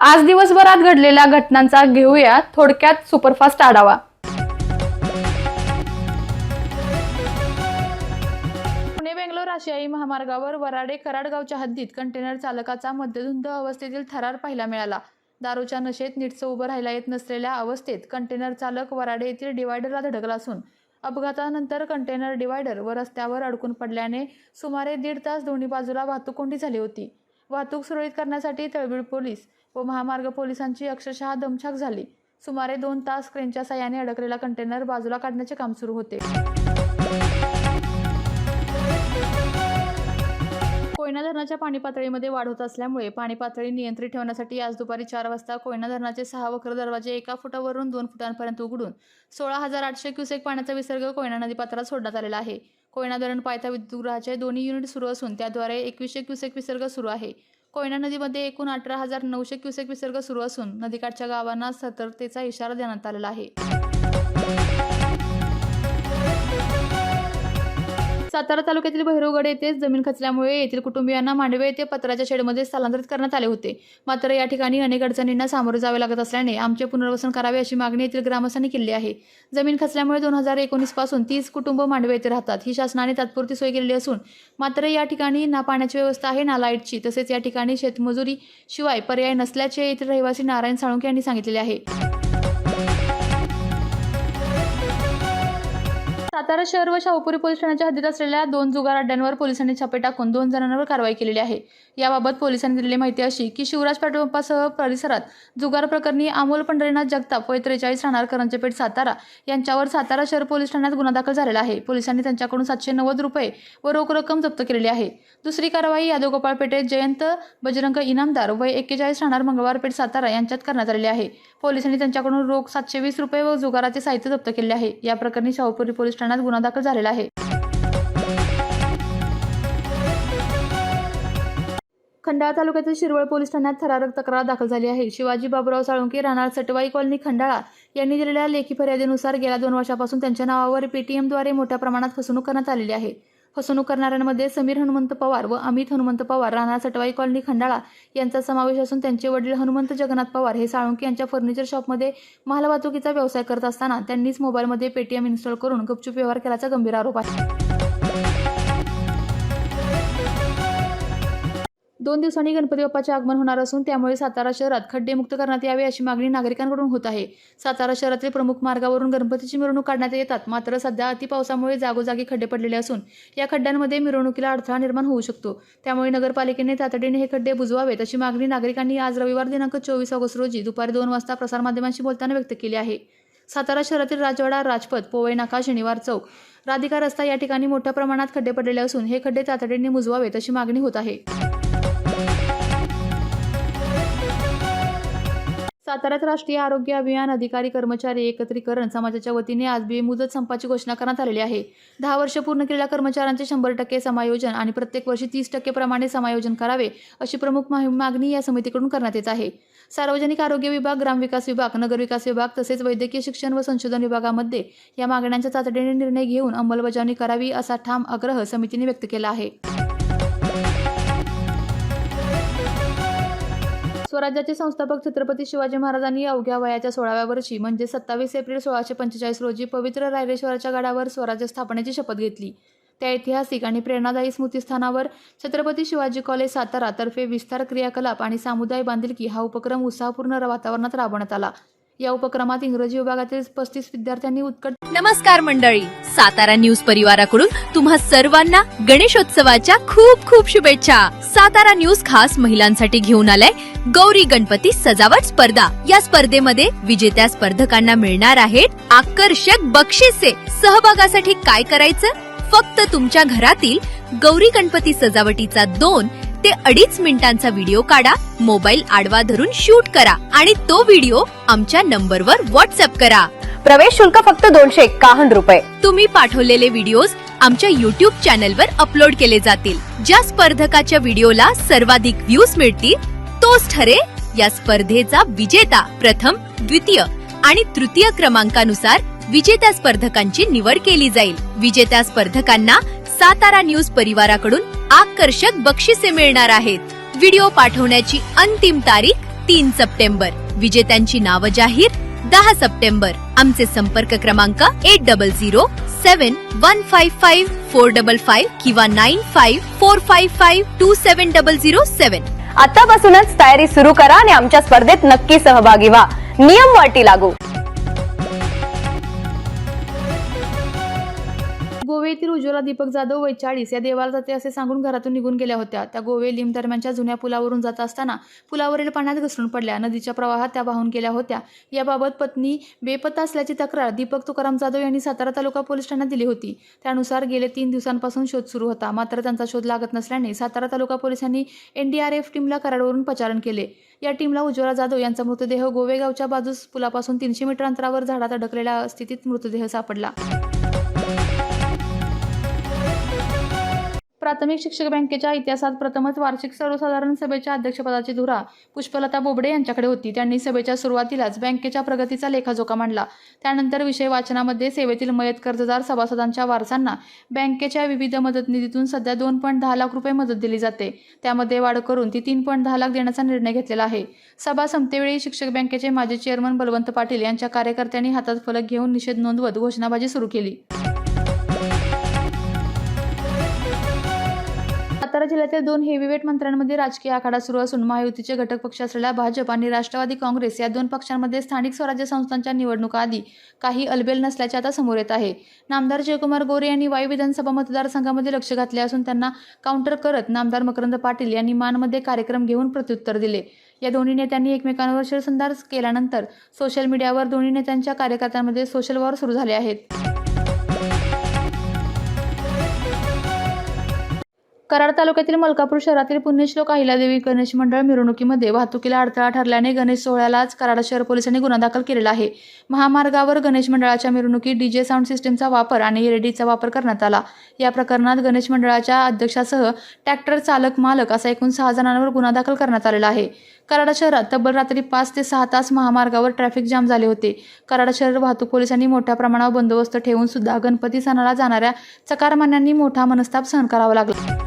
आज दिवसभरात घडलेल्या घटनांचा घेऊया थोडक्यात सुपरफास्ट आढावा. पुणे बेंगलोर आशियाई महामार्गावर वराडे कराडगावच्या हद्दीत कंटेनर चालकाचा मध्यधुंद अवस्थेतील थरार पाहायला मिळाला. दारूच्या नशेत नीटसं उभं राहायला येत नसलेल्या अवस्थेत कंटेनर चालक वराडे येथील डिवायडरला धडकला असून अपघातानंतर कंटेनर डिवायडर व रस्त्यावर अडकून पडल्याने सुमारे दीड तास दोन्ही बाजूला वाहतूक कोंडी झाली होती. वाहतूक सुरळीत करण्यासाठी तळबीड पोलीस व महामार्ग पोलिसांची अक्षरशः दमछाक झाली. सुमारे दोन तास क्रेनच्या साह्याने अडकलेला कंटेनर बाजूला काढण्याचे काम सुरू होते. कोयना धरणाच्या पाणी पातळीमध्ये वाढ होत असल्यामुळे पाणी पातळी नियंत्रित ठेवण्यासाठी आज दुपारी चार वाजता कोयना धरणाचे सहा वक्र दरवाजे एका फुटावरून दोन फुटांपर्यंत उघडून सोळा हजार आठशे क्युसेक पाण्याचा विसर्ग कोयना नदीपात्रात सोडण्यात आलेला आहे. कोयना धरण पायथा विद्युतगृहाचे दोन्ही युनिट सुरू असून त्याद्वारे एकवीसशे क्युसेक विसर्ग सुरू आहे. कोयना नदीमध्ये एकूण अठरा हजार नऊशे क्युसेक विसर्ग सुरू असून नदीकाठच्या गावांना सतर्कतेचा इशारा देण्यात आलेला आहे. सातारा तालुक्यातील भैरवगड येथे जमीन खचल्यामुळे येथील कुटुंबियांना मांडवे येथे पत्राच्या शेडमध्ये स्थलांतरित करण्यात आले होते. मात्र या ठिकाणी अनेक अडचणींना सामोरे जावे लागत असल्याने आमचे पुनर्वसन करावे अशी मागणी येथील ग्रामस्थांनी केली आहे. जमीन खचल्यामुळे दोन हजार एकोणीसपासून तीस कुटुंब मांडवे येथे राहतात. ही शासनाने तात्पुरती सोय केलेली असून मात्र या ठिकाणी ना पाण्याची व्यवस्था आहे ना लाईटची. तसेच या ठिकाणी शेतमजुरी शिवाय पर्याय नसल्याचे येथील रहिवासी नारायण साळुंके यांनी सांगितलेले आहे. सातारा शहर व शाहूपुरी पोलीस ठाण्याच्या हद्दीत असलेल्या दोन जुगार अड्ड्यांवर पोलिसांनी छापे टाकून दोन जणांवर कारवाई केलेली आहे. याबाबत पोलिसांनी दिलेली माहिती अशी की शिवराज पेट्रोलपंपासह परिसरात जुगार प्रकरणी अमोल पंढरीनाथ जगताप व त्रेचाळीस राहणार करंजपेठ सातारा यांच्यावर सातारा शहर पोलीस ठाण्यात गुन्हा दाखल झालेला आहे. पोलिसांनी त्यांच्याकडून सातशे नव्वद रुपये व रोख रक्कम जप्त केलेली आहे. दुसरी कारवाई यादवगोपाळ पेठेत जयंत बजरंग इनामदार व एक्केचाळीस राहणार मंगळवार पेठ सातारा यांच्यात करण्यात आलेली आहे. पोलिसांनी त्यांच्याकडून रोख सातशे वीस रुपये व जुगाराचे साहित्य जप्त केले आहे. या प्रकरणी शाहूपुरी पोलीस ठाण्यात गुन्हा दाखल झालेला आहे. खंडाळा तालुक्यातील शिरवळ पोलीस ठाण्यात थरारक तक्रार दाखल झाली आहे. शिवाजी बाबुराव साळुंके राहणार सटवाई कॉलनी खंडाळा यांनी दिलेल्या लेखी फर्यादीनुसार गेल्या दोन वर्षापासून त्यांच्या नावावर पेटीएमद्वारे मोठ्या प्रमाणात फसवणूक करण्यात आलेली आहे. फसवणूक करणाऱ्यांमध्ये समीर हनुमंत पवार व अमित हनुमंत पवार राणा सटवाई कॉलनी खंडाळा यांचा समावेश असून त्यांचे वडील हनुमंत जगन्नाथ पवार हे साळुंके यांच्या फर्निचर शॉपमध्ये माल वाहतुकीचा व्यवसाय करत असताना त्यांनीच मोबाईलमध्ये पेटीएम इन्स्टॉल करून गपचूप व्यवहार केल्याचा गंभीर आरोप आहे. दोन दिवसांनी गणपती बाप्पाचे आगमन होणार असून त्यामुळे सातारा शहरात खड्डेमुक्त करण्यात यावे अशी मागणी नागरिकांकडून होत आहे. सातारा शहरातील प्रमुख मार्गावरून गणपतीची मिरवणूक काढण्यात येतात. मात्र सध्या अतिपावसामुळे जागोजागी खड्डे पडलेले असून या खड्ड्यांमध्ये मिरवणुकीला अडथळा निर्माण होऊ शकतो. त्यामुळे नगरपालिकेने तातडीने हे खड्डे बुजवावेत अशी मागणी नागरिकांनी आज रविवार दिनांक चोवीस ऑगस्ट रोजी दुपारी दोन वाजता प्रसारमाध्यमांशी बोलताना व्यक्त केली आहे. सातारा शहरातील राजवाडा राजपथ पोवई नाका शनिवार चौक राधिका रस्ता या ठिकाणी मोठ्या प्रमाणात खड्डे पडलेले असून हे खड्डे तातडीने मुजवावेत अशी मागणी होत आहे. साताऱ्यात राष्ट्रीय आरोग्य अभियान अधिकारी कर्मचारी एकत्रीकरण समाजाच्या वतीने आज बेमुदत संपाची घोषणा करण्यात आलेली आहे. दहा वर्ष पूर्ण केलेल्या कर्मचाऱ्यांचे शंभर टक्के समायोजन आणि प्रत्येक वर्षी तीस टक्के प्रमाणे समायोजन करावे अशी प्रमुख मागणी या समितीकडून करण्यात येत आहे. सार्वजनिक आरोग्य विभाग ग्रामविकास विभाग नगरविकास विभाग तसेच वैद्यकीय शिक्षण व संशोधन विभागामध्ये या मागण्यांच्या तातडीने निर्णय घेऊन अंमलबजावणी करावी असा ठाम आग्रह समितीने व्यक्त केला आहे. स्वराज्याचे संस्थापक छत्रपती शिवाजी महाराजांनी अवघ्या वयाच्या सोळाव्या वर्षी म्हणजे सत्तावीस एप्रिल सोळाशे पंचेचाळीस रोजी पवित्र रायरेश्वराच्या गडावर स्वराज्य स्थापनेची शपथ घेतली. त्या ऐतिहासिक आणि प्रेरणादायी स्मृतिस्थानावर छत्रपती शिवाजी कॉलेज सातारा तर्फे विस्तार क्रियाकलाप आणि सामुदाय बांधिलकी हा उपक्रम उत्साहपूर्ण वातावरणात राबवण्यात आला. या उपक्रमात इंग्रजी विभागातील पस्तीस विद्यार्थ्यांनी उत्कट नमस्कार मंडळी. सातारा न्यूज परिवाराकडून तुम्हा सर्वांना गणेशोत्सवाच्या खूप खूप शुभेच्छा. सातारा न्यूज खास महिलांसाठी घेऊन आलाय. गौरी गणपती सजावट स्पर्धा. या स्पर्धेमध्ये विजेत्या स्पर्धकांना मिळणार आहेत आकर्षक बक्षिसे. सहभागासाठी काय करायचं? फक्त तुमच्या घरातील गौरी गणपती सजावटीचा दोन ते अडीच मिनिटांचा व्हिडिओ काढा मोबाईल आडवा धरून शूट करा आणि तो व्हिडिओ आमच्या नंबरवर व्हॉट्सअप करा. प्रवेश शुल्क फक्त दोनशे एकावन्न रुपये. तुम्ही पाठवलेले व्हिडिओज आमच्या युट्यूब चॅनलवर अपलोड केले जातील. ज्या स्पर्धकाच्या व्हिडिओला सर्वाधिक व्ह्यूज मिळतील तोच ठरेल या स्पर्धेचा विजेता प्रथम द्वितीय आणि तृतीय क्रमांकानुसार विजेत्या स्पर्धकांची निवड केली जाईल. विजेत्या स्पर्धकांना सातारा न्यूज परिवाराकडून आकर्षक बक्षिसे मिळणार आहेत. व्हिडिओ पाठवण्याची अंतिम तारीख तीन सप्टेंबर. विजेत्यांची नावं जाहीर दहा सप्टेंबर. आमचे संपर्क क्रमांक eight double zero seven one five five four double five किंवा nine five four five five two seven double zero seven आतापासूनच तयारी सुरू करा आणि आमच्या स्पर्धेत नक्की सहभागी व्हा. नियम वाटी लागू. उज्ज्वला दीपक जाधव वैचाळीस या देवाला जाते असे सांगून घरातून निघून गेल्या होत्या. त्या गोवे लिम दरम्यानच्या जुन्या पुलावरून जात असताना पुलावरील पाण्यात घसरून पडल्या. नदीच्या प्रवाहात त्या वाहून गेल्या होत्या. याबाबत पत्नी बेपत्ता असल्याची तक्रार दीपक तुकाराम जाधव यांनी सातारा तालुका पोलीस ठाण्यात दिली होती. त्यानुसार गेले तीन दिवसांपासून शोध सुरू होता. मात्र त्यांचा शोध लागत नसल्याने सातारा तालुका पोलिसांनी एनडीआरएफ टीमला कराडवरून पचारण केले. या टीमला उज्ज्वला जाधव यांचा मृतदेह गोवेगावच्या बाजूस पुलापासून तीनशे मीटर अंतरावर झाडात अडकलेल्या स्थितीत मृतदेह सापडला. प्राथमिक शिक्षक बँकेच्या इतिहासात प्रथमच वार्षिक सर्वसाधारण सभेच्या अध्यक्षपदाची धुरा पुष्पलता बोबडे यांच्याकडे होती. त्यांनी सभेच्या सुरुवातीलाच बँकेच्या प्रगतीचा लेखाजोखा मांडला. त्यानंतर विषय वाचनामध्ये सेवेतील मयत कर्जदार सभासदांच्या वारसांना बँकेच्या विविध मदत निधीतून सध्या दोन पॉईंट दहा लाख रुपये मदत दिली जाते. त्यामध्ये वाढ करून ती तीन पॉईंट दहा लाख देण्याचा निर्णय घेतलेला आहे. सभा संपतेवेळी शिक्षक बँकेचे माजी चेअरमन बलवंत पाटील यांच्या कार्यकर्त्यांनी हातात फलक घेऊन निषेध नोंदवत घोषणाबाजी सुरू केली. सातारा जिल्ह्यातील दोन हेवीवेट मंत्र्यांमध्ये राजकीय आखाडा सुरू असून महायुतीचे घटक पक्ष असलेल्या भाजप आणि राष्ट्रवादी काँग्रेस या दोन पक्षांमध्ये स्थानिक स्वराज्य संस्थांच्या निवडणुकाआधी काही अलबेल नसल्याचे आता समोर येत आहे. नामदार जयकुमार गोरे यांनी वाई विधानसभा मतदारसंघामध्ये लक्ष घातले असून त्यांना काउंटर करत नामदार मकरंद पाटील यांनी मानमध्ये कार्यक्रम घेऊन प्रत्युत्तर दिले. या दोन्ही नेत्यांनी एकमेकांवर शिरसंधार केल्यानंतर सोशल मीडियावर दोन्ही नेत्यांच्या कार्यकर्त्यांमध्ये सोशल वॉर सुरू झाले आहेत. कराड तालुक्यातील मलकापूर शहरातील पुण्यश्लोक अहिल्यादेवी गणेश मंडळ मिरवणुकीमध्ये वाहतुकीला अडथळा ठरल्याने गणेश सोहळ्यालाच कराड शहर पोलिसांनी गुन्हा दाखल केलेला आहे. महामार्गावर गणेश मंडळाच्या मिरवणुकीत डीजे साऊंड सिस्टीमचा वापर आणि एलईडीचा वापर करण्यात आला. या प्रकरणात गणेश मंडळाच्या अध्यक्षासह ट्रॅक्टर चालक मालक असा एकूण सहा जणांवर गुन्हा दाखल करण्यात आलेला आहे. कराड शहरात तब्बल रात्री पाच ते सहा तास महामार्गावर ट्रॅफिक जाम झाले होते. कराड शहर वाहतूक पोलिसांनी मोठ्या प्रमाणावर बंदोबस्त ठेवून सुद्धा गणपती सणाला जाणाऱ्या चकारमान्यांनी मोठा मनस्ताप सहन करावा लागला.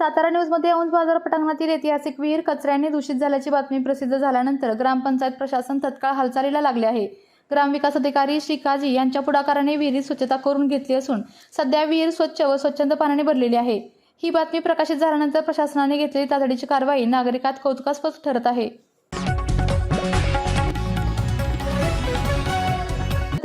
सातारा न्यूजमध्ये औंध बाजार पटांगणातील ऐतिहासिक विहीर कचऱ्याने दूषित झाल्याची बातमी प्रसिद्ध झाल्यानंतर ग्रामपंचायत प्रशासन तत्काळ हालचालीला लागले आहे. ग्रामविकास अधिकारी श्री काजी यांच्या पुढाकाराने विहिरीत स्वच्छता करून घेतली असून सध्या विहीर स्वच्छ व स्वच्छंद पाण्याने भरलेली आहे. ही बातमी प्रकाशित झाल्यानंतर प्रशासनाने घेतलेली तातडीची कारवाई नागरिकात कौतुकास्पद ठरत आहे.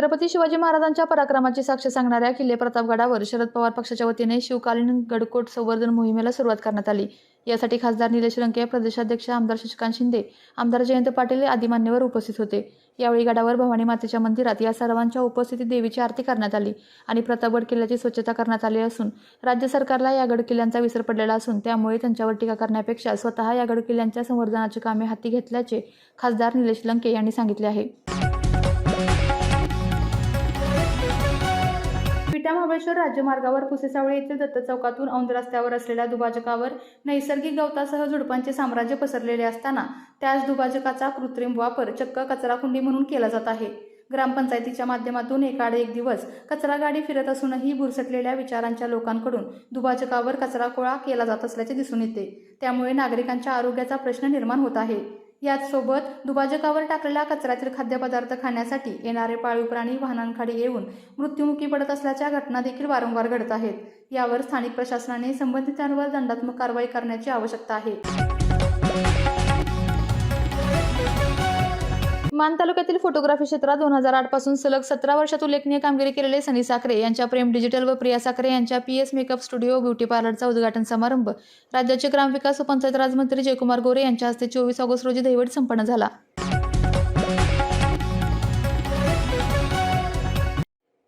छत्रपती शिवाजी महाराजांच्या पराक्रमाची साक्ष सांगणाऱ्या किल्ले प्रतापगडावर शरद पवार पक्षाच्या वतीने शिवकालीन गडकोट संवर्धन मोहिमेला सुरुवात करण्यात आली. यासाठी खासदार निलेश लंके प्रदेशाध्यक्ष आमदार शशिकांत शिंदे आमदार जयंत पाटील आदी मान्यवर उपस्थित होते. यावेळी गडावर भवानी मातेच्या मंदिरात या सर्वांच्या उपस्थितीत देवीची आरती करण्यात आली आणि प्रतापगड किल्ल्याची स्वच्छता करण्यात आली असून राज्य सरकारला या गड किल्ल्यांचा विसर पडलेला असून त्यामुळे त्यांच्यावर टीका करण्यापेक्षा स्वतः या गड किल्ल्यांच्या संवर्धनाची कामे हाती घेतल्याचे खासदार निलेश लंके यांनी सांगितले आहे. महाबळेश्वर राज्यमार्गावर पुसेसावळे येथील दत्त चौकातून औंध रस्त्यावर असलेल्या दुभाजकावर नैसर्गिक गवतासह झुडपांचे साम्राज्य पसरलेले असताना त्याच दुभाजकाचा कृत्रिम वापर चक्क कचराकुंडी म्हणून केला जात आहे. ग्रामपंचायतीच्या माध्यमातून एकाड एक दिवस कचरा गाडी फिरत असूनही भुरसटलेल्या विचारांच्या लोकांकडून दुभाजकावर कचरा गोळा केला जात असल्याचे दिसून येते. त्यामुळे नागरिकांच्या आरोग्याचा प्रश्न निर्माण होत आहे. याचसोबत दुभाजकावर टाकलेल्या कचऱ्यातील खाद्यपदार्थ खाण्यासाठी येणारे पाळीव प्राणी वाहनांखाली येऊन मृत्युमुखी पडत असल्याच्या घटना देखील वारंवार घडत आहेत. यावर स्थानिक प्रशासनाने संबंधितांवर दंडात्मक कारवाई करण्याची आवश्यकता आहे. मान तालुक्यातील फोटोग्राफी क्षेत्रात दोन हजार आठपासून सलग सतरा वर्षात उल्लेखनीय कामगिरी केलेले सनी साखरे यांच्या प्रेम डिजिटल व प्रिया साखरे यांच्या P S makeup studio beauty पार्लरचा उद्घाटन समारंभ. राज्याचे ग्रामविकास व पंचायत राज मंत्री जयकुमार गोरे यांच्या हस्ते चोवीस ऑगस्ट रोजी दैवट संपन्न झाला.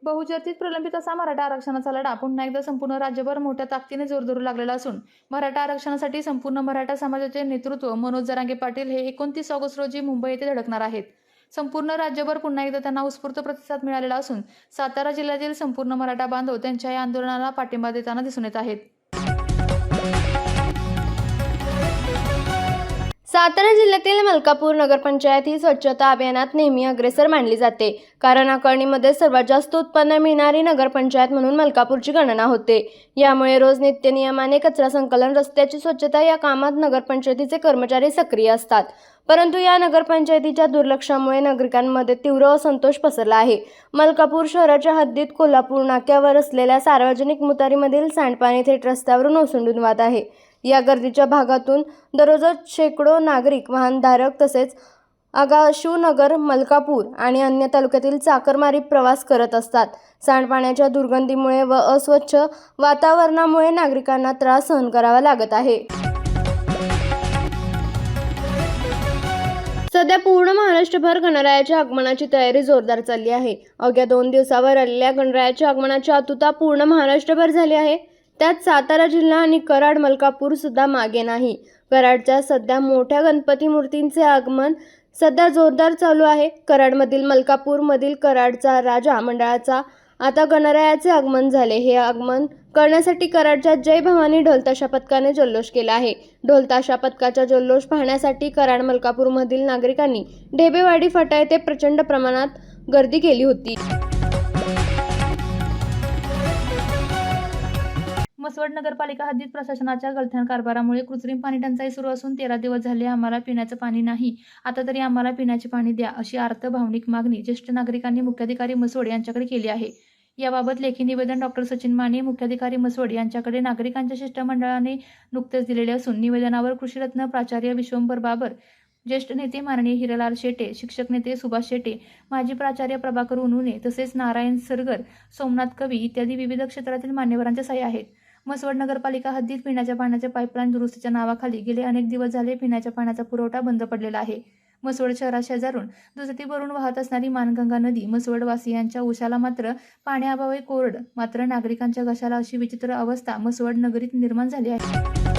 बहुचर्चित प्रलंबित असा मराठा आरक्षणाचा लढा पुन्हा एकदा संपूर्ण राज्यभर मोठ्या ताकदीने जोर धरू लागलेला असून मराठा आरक्षणासाठी संपूर्ण मराठा समाजाचे नेतृत्व मनोज जरांगे पाटील हे एकोणतीस ऑगस्ट रोजी मुंबई येथे धडकणार आहेत. संपूर्ण राज्यभर पुन्हा एकदा त्यांना उत्स्फूर्त प्रतिसाद मिळालेला असून सातारा जिल्ह्यातील संपूर्ण मराठा बांधव त्यांच्या या आंदोलनाला पाठिंबा देताना दिसून येत आहेत. सातारा जिल्ह्यातील मलकापूर नगरपंचायत ही स्वच्छता अभियानात नेहमी अग्रेसर मानली जाते. कारण आकारणीमध्ये सर्वात जास्त उत्पन्न मिळणारी नगरपंचायत म्हणून मलकापूरची गणना होते. यामुळे रोज नित्यनियमाने कचरा संकलन रस्त्याची स्वच्छता या कामात नगरपंचायतीचे कर्मचारी सक्रिय असतात. परंतु या नगरपंचायतीच्या दुर्लक्षामुळे नागरिकांमध्ये तीव्र असंतोष पसरला आहे. मलकापूर शहराच्या हद्दीत कोल्हापूर नाक्यावर असलेल्या सार्वजनिक मुतारीमधील सांडपाणी थेट रस्त्यावरून ओसंडून वाहत आहे. या गर्दीच्या भागातून दररोज शेकडो नागरिक वाहनधारक तसेच आगाशूनगर मलकापूर आणि अन्य तालुक्यातील चाकरमारी प्रवास करत असतात. सांडपाण्याच्या दुर्गंधीमुळे व अस्वच्छ वातावरणामुळे नागरिकांना त्रास सहन करावा लागत आहे. सध्या पूर्ण महाराष्ट्रभर गणरायाच्या आगमनाची तयारी जोरदार चालली आहे. अवघ्या दोन दिवसावर आलेल्या गणरायाच्या आगमनाची आतुता पूर्ण महाराष्ट्रभर झाली आहे. त्यात सातारा जिल्हा आणि कराड मलकापूर सुद्धा मागे नाही. कराडच्या सध्या मोठ्या गणपती मूर्तींचे आगमन सध्या जोरदार चालू आहे. कराडमधील मलकापूरमधील कराडचा राजा मंडळाचा आता गणरायाचे आगमन झाले. हे आगमन करण्यासाठी कराडच्या जय भवानी ढोलताशा पथकाने जल्लोष केला आहे. ढोलताशा पथकाचा जल्लोष पाहण्यासाठी कराड मलकापूरमधील नागरिकांनी ढेबेवाडी फाटा येथे प्रचंड प्रमाणात गर्दी केली होती. मसवड नगरपालिका हद्दीत प्रशासनाच्या गलथान कारभारामुळे कृत्रिम पाणी टंचाई सुरू असून तेरा दिवस झाले आम्हाला पिण्याचं पाणी नाही. आता तरी आम्हाला पिण्याचे पाणी द्या अशी अर्थ भावनिक मागणी ज्येष्ठ नागरिकांनी मुख्याधिकारी मसवड यांच्याकडे केली आहे. याबाबत लेखी निवेदन डॉक्टर सचिन माने मुख्याधिकारी मसवड यांच्याकडे नागरिकांच्या शिष्टमंडळाने नुकतेच दिलेले असून निवेदनावर कृषीरत्न प्राचार्य विश्वंभर बाबर ज्येष्ठ नेते माननीय हिरलाल शेटे शिक्षक नेते सुभाष शेटे माजी प्राचार्य प्रभाकर उनुने तसेच नारायण सरगर सोमनाथ कवी इत्यादी विविध क्षेत्रातील मान्यवरांचे सह्या आहेत. मसवड नगरपालिका हद्दीत पिण्याच्या पाण्याच्या पाईपलाईन दुरुस्तीच्या नावाखाली गेले. अनेक दिवस झाले पिण्याच्या पाण्याचा पुरवठा बंद पडलेला आहे. मसवड शहराशेजारून दुसरी भरून वाहत असणारी मानगंगा नदी मसवडवासियांच्या उशाला मात्र पाण्याअभावी कोरड. मात्र नागरिकांच्या घशाला अशी विचित्र अवस्था मसवड नगरीत निर्माण झाली आहे.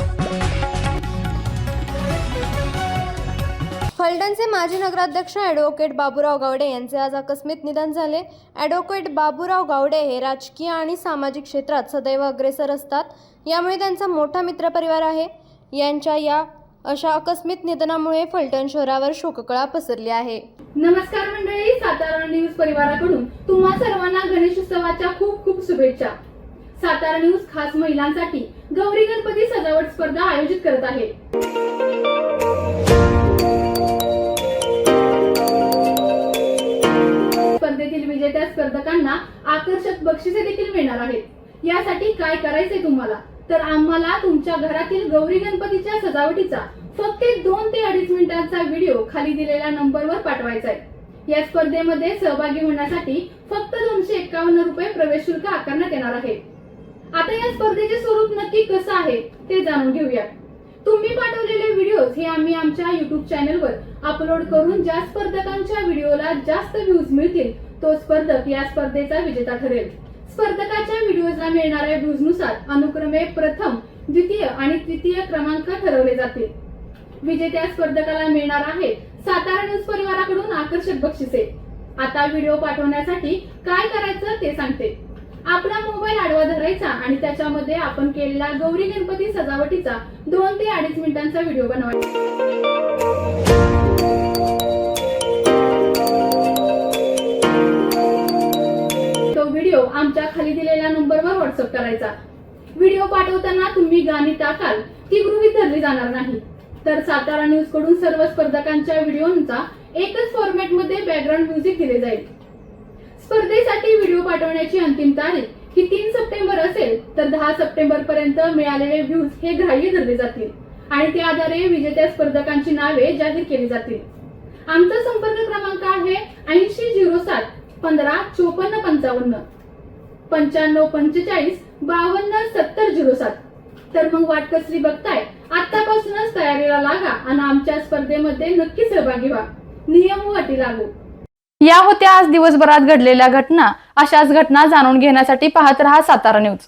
फलटणचे माजी नगराध्यक्ष ॲडव्होकेट बाबूराव गावडे यांचे आज आकस्मित निधन झाले. ॲडव्होकेट बाबूराव गावडे हे राजकीय आणि सामाजिक क्षेत्रात सदैव अग्रेसर असतात. यामुळे त्यांचा मोठा मित्रपरिवार आहे. यांच्या या अशा आकस्मित निधनामुळे फलटण शहरावर शोककळा पसरली आहे. नमस्कार मंडळी सातारा न्यूज परिवाराकडून तुम्हा सर्वांना गणेशोत्सवाच्या खूप खूप शुभेच्छा. सातारा न्यूज खास महिलांसाठी गौरी गणपती सजावट स्पर्धा आयोजित करत आहे. विजेत्या स्पर्धकांना आकर्षक बक्षिसे देखील मिळणार आहेत. यासाठी काय करायचे तुम्हाला? तर आम्हाला तुमच्या घरातील गौरी गणपतीच्या सजावटीचा फक्त दोन ते अडीच मिनिटांचा व्हिडिओ खाली दिलेल्या नंबरवर पाठवायचा आहे या स्पर्धेमध्ये सहभागी होण्यासाठी फक्त दोनशे एक्कावन्न रुपये प्रवेश शुल्क आकारण्यात येणार आहे. आता या स्पर्धेचे स्वरूप नक्की कसं आहे ते जाणून घेऊया. तुम्ही पाठवलेले व्हिडिओज हे आम्ही आमच्या युट्यूब चॅनलवर अपलोड करून ज्या स्पर्धकांच्या व्हिडिओला जास्त व्ह्यूज मिळतील तो स्पर्धक या स्पर्धेचा विजेता ठरेल. स्पर्धकाच्या व्हिडिओजला मिळणाऱ्या व्ह्यूजनुसार अनुक्रमे प्रथम द्वितीय आणि तृतीय क्रमांक ठरवले जातील. विजेत्या स्पर्धकाला मिळणार आहे सातारा न्यूज परिवाराकडून आकर्षक बक्षिसे. आता व्हिडिओ पाठवण्यासाठी काय करायचं ते सांगते. आपला मोबाईल आडवा धरायचा आणि त्याच्यामध्ये आपण केलेला गौरी गणपती सजावटीचा दोन ते अडीच मिनिटांचा व्हिडिओ बनवायचा. करायचा. व्हिडिओ पाठवताना तुम्ही गाणी टाकाल ती गृहीत धरली जाणार नाही. तर सातारा न्यूजकडून सर्व स्पर्धकांच्या व्हिडिओंचा एकच फॉर्मॅटमध्ये बॅकग्राऊंड म्युझिक दिले जाईल. स्पर्धेसाठी व्हिडिओ पाठवण्याची अंतिम तारीख ही तीन सप्टेंबर असेल तर दहा सप्टेंबर पर्यंत मिळालेले व्ह्यूज हे ग्राह्य धरले जातील. आणि त्या आधारे विजेत्या स्पर्धकांची नावे जाहीर केली जातील. आमचा संपर्क क्रमांक आहे ऐंशी झिरो सात पंधरा चोपन्न पंचावन्न. पंच्याण्णव पंचेचाळीस बावन्न सत्तर झिरो सात. तर मग वाट कसली बघताय? आतापासूनच तयारीला लागा आणि आमच्या स्पर्धेमध्ये नक्की सहभागी व्हा. नियम व अटी लागू. या होत्या आज दिवसभरात घडलेल्या घटना. अशाच घटना जाणून घेण्यासाठी पाहत रहा सातारा न्यूज.